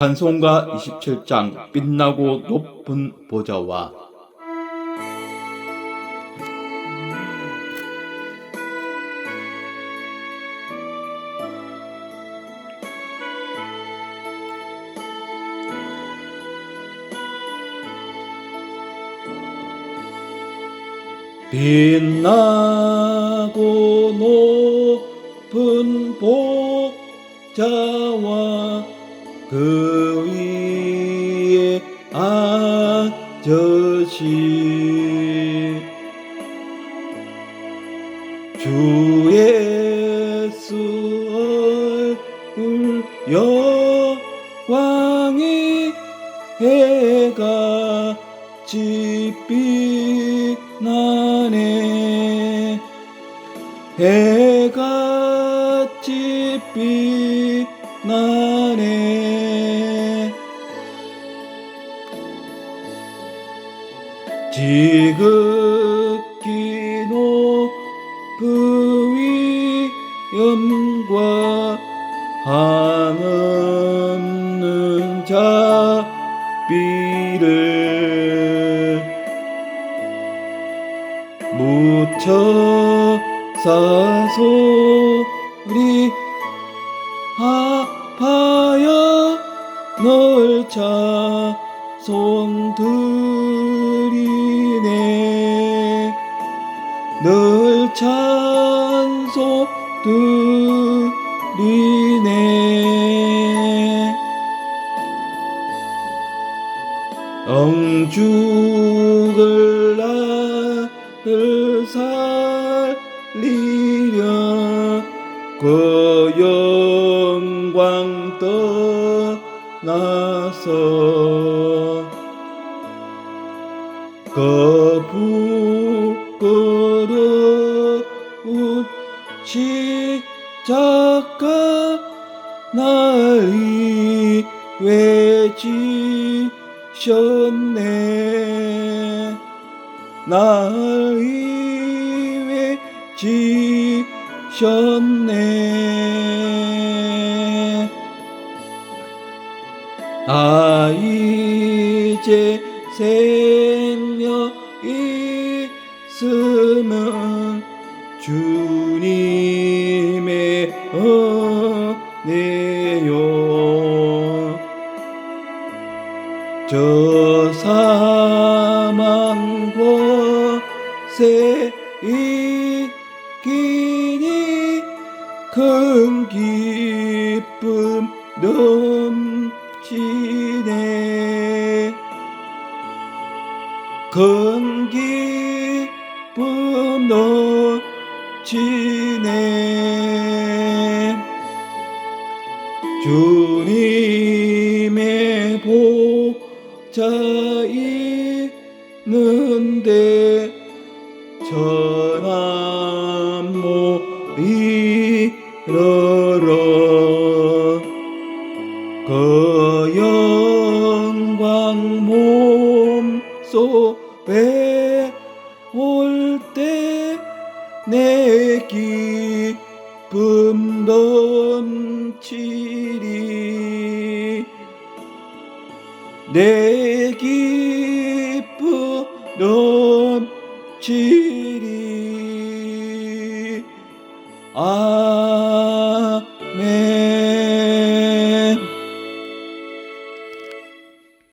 찬송가 27장 빛나고 높은 보좌와 빛나고 높은 복자와 그 위에 앉으신 주 예수 얼굴 영광이 해가 빛나네. 해같이 빛 지극히 높은 위엄과 한없는 자비를 묻혀 사소리 하파여 널찬 송드리네. 늘 찬송 드리네. 엉죽을 나를 살리려 그 영광 떠나서 부끄러운 십자가 날 이 외지셨네. 날 이 외지셨네. 나 이제 생 주님의 은혜요. 저 사망 곳에 있기니 큰 기쁨 넘치네. 큰 기쁨 넘 치네 주님의 보좌 있는데 전한 모이 러러 그 영광 몸 속에 내 기쁨 넘치리. 내 기쁨 넘치리. 아.